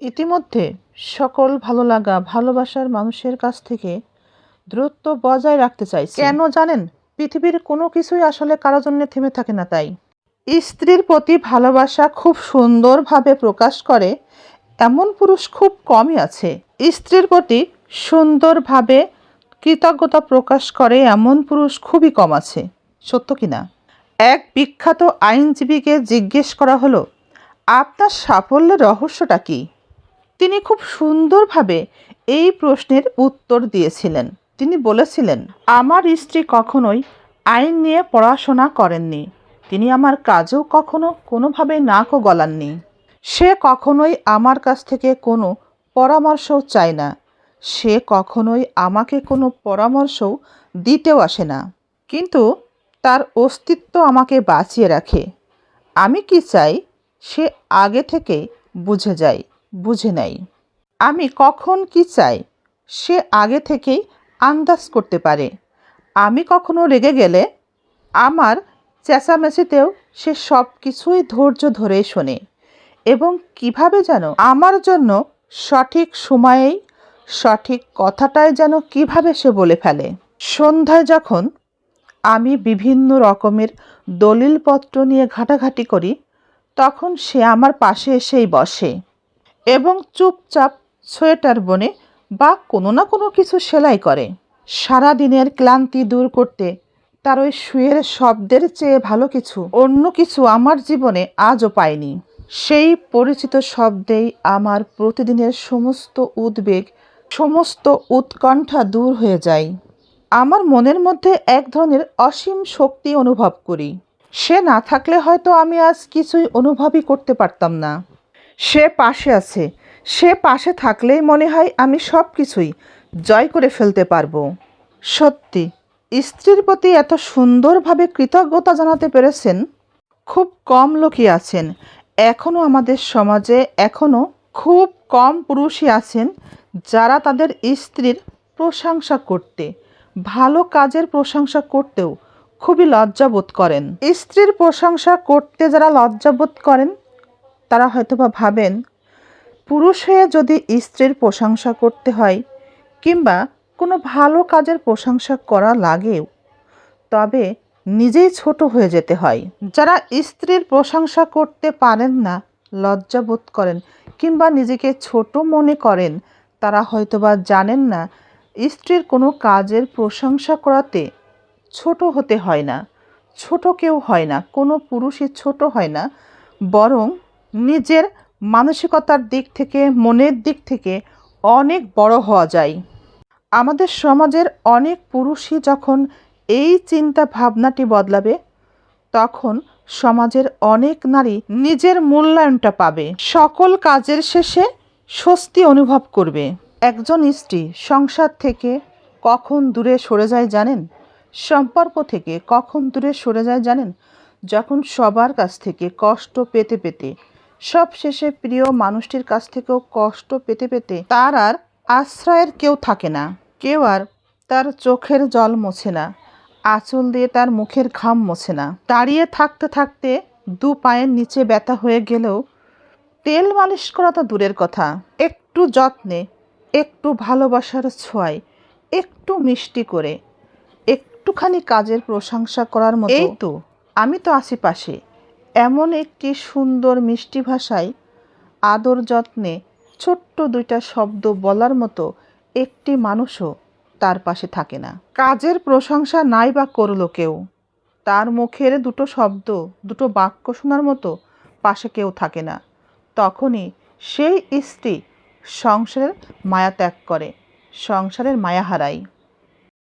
ইতিমধ্যে সকল ভালো লাগা ভালোবাসার মানুষের কাছ থেকে দূরত্ব বজায় রাখতে চাইছে। কেন জানেন? পৃথিবীর কোনো কিছুই আসলে কারও জন্য থেমে থাকে না তাই। স্ত্রীর প্রতি ভালোবাসা খুব সুন্দরভাবে প্রকাশ করে এমন পুরুষ খুব কমই আছে। স্ত্রীর প্রতি সুন্দরভাবে কৃতজ্ঞতা প্রকাশ করে এমন পুরুষ খুবই কম আছে। সত্য কি না? এক বিখ্যাত আইনজীবীকে জিজ্ঞেস করা হলো আপনার সাফল্যের রহস্যটা কী? তিনি খুব সুন্দরভাবে এই প্রশ্নের উত্তর দিয়েছিলেন। তিনি বলেছিলেন, আমার স্ত্রী কখনোই আইন নিয়ে পড়াশোনা করেননি। তিনি আমার কাজেও কখনো কোনোভাবে নাকও গলাননি। সে কখনোই আমার কাছ থেকে কোনো পরামর্শও চায় না। সে কখনোই আমাকে কোনো পরামর্শও দিতেও আসে না। কিন্তু তার অস্তিত্ব আমাকে বাঁচিয়ে রাখে। আমি কি চাই সে আগে থেকে বুঝে যায়। বুঝে নেয় আমি কখন কি চাই, সে আগে থেকেই আন্দাজ করতে পারে। আমি কখনো রেগে গেলে আমার চেঁচামেচিতেও সে সব কিছুই ধৈর্য ধরেই শোনে এবং কীভাবে যেন আমার জন্য সঠিক সময়েই সঠিক কথাটাই যেন কীভাবে সে বলে ফেলে। সন্ধ্যায় যখন আমি বিভিন্ন রকমের দলিলপত্র নিয়ে ঘাটাঘাটি করি, তখন সে আমার পাশে এসেই বসে। এবং চুপচাপ সোয়েটার বনে বা কোনো না কোনো কিছু সেলাই করে। সারা দিনের ক্লান্তি দূর করতে তার ওই শুয়ের শব্দের চেয়ে ভালো কিছু, অন্য কিছু আমার জীবনে আজও পাইনি। সেই পরিচিত শব্দেই আমার প্রতিদিনের সমস্ত উদ্বেগ, সমস্ত উৎকণ্ঠা দূর হয়ে যায়। আমার মনের মধ্যে এক ধরনের অসীম শক্তি অনুভব করি। সে না থাকলে হয়তো আমি আজ কিছুই অনুভবই করতে পারতাম না। সে পাশে আছে। সে পাশে থাকলেই মনে হয় আমি সব কিছুই জয় করে ফেলতে পারব। সত্যি, স্ত্রীর প্রতি এত সুন্দরভাবে কৃতজ্ঞতা জানাতে পেরেছেন? খুব কম লোকই আছেন। এখনও আমাদের সমাজে এখনও খুব কম পুরুষই আছেন যারা তাদের স্ত্রীর প্রশংসা করতে, ভালো কাজের প্রশংসা করতেও খুবই লজ্জাবোধ করেন। স্ত্রীর প্রশংসা করতে যারা লজ্জাবোধ করেন তারা হয়তোবা ভাবেন, পুরুষ হয়ে যদি স্ত্রীর প্রশংসা করতে হয় কিংবা কোনো ভালো কাজের প্রশংসা করা লাগেও, তবে নিজেই ছোট হয়ে যেতে হয়। যারা স্ত্রীর প্রশংসা করতে পারেন না, লজ্জা বোধ করেন কিংবা নিজেকে ছোট মনে করেন, তারা হয়তোবা জানেন না স্ত্রীর কোনো কাজের প্রশংসা করাতে ছোট হতে হয় না, ছোট কেউ হয় না, কোনো পুরুষই ছোট হয় না, বরং নিজের মানসিকতার দিক থেকে, মনের দিক থেকে অনেক বড় হওয়া যায়। আমাদের সমাজের অনেক পুরুষই যখন এই চিন্তা ভাবনাটি বদলাবে, তখন সমাজের অনেক নারী নিজের মূল্যায়নটা পাবে। সকল কাজের শেষে স্বস্তি অনুভব করবে। একজন স্ত্রী সংসার থেকে কখন দূরে সরে যায় জানেন? সম্পর্ক থেকে কখন দূরে সরে যায় জানেন? যখন সবার কাছ থেকে কষ্ট পেতে পেতে সব শেষে প্রিয় মানুষটির কাছ থেকেও কষ্ট পেতে পেতে তার আর আশ্রয়ের কেউ থাকে না। কেউ আর তার চোখের জল মোছে না আঁচল দিয়ে তার মুখের ঘাম মোছে না। দাঁড়িয়ে থাকতে থাকতে দু পায়ের নিচে ব্যথা হয়ে গেলেও তেল মালিশ করা তো দূরের কথা। একটু যত্নে একটু ভালোবাসার ছোঁয়ায় একটু মিষ্টি করে একটুখানি কাজের প্রশংসা করার মতো। এই তো। আমি তো আছি পাশে। এমন একটি সুন্দর মিষ্টি ভাষায় আদর যত্নে ছোট্ট দুইটা শব্দ বলার মতো একটি মানুষও তার পাশে থাকে না। কাজের প্রশংসা নাই বা করল কেউ। তার মুখের দুটো শব্দ, দুটো বাক্য শোনার মতো পাশে কেউ থাকে না। তখনই সেই স্ত্রী সংসারের মায়া ত্যাগ করে, সংসারের মায়া হারায়।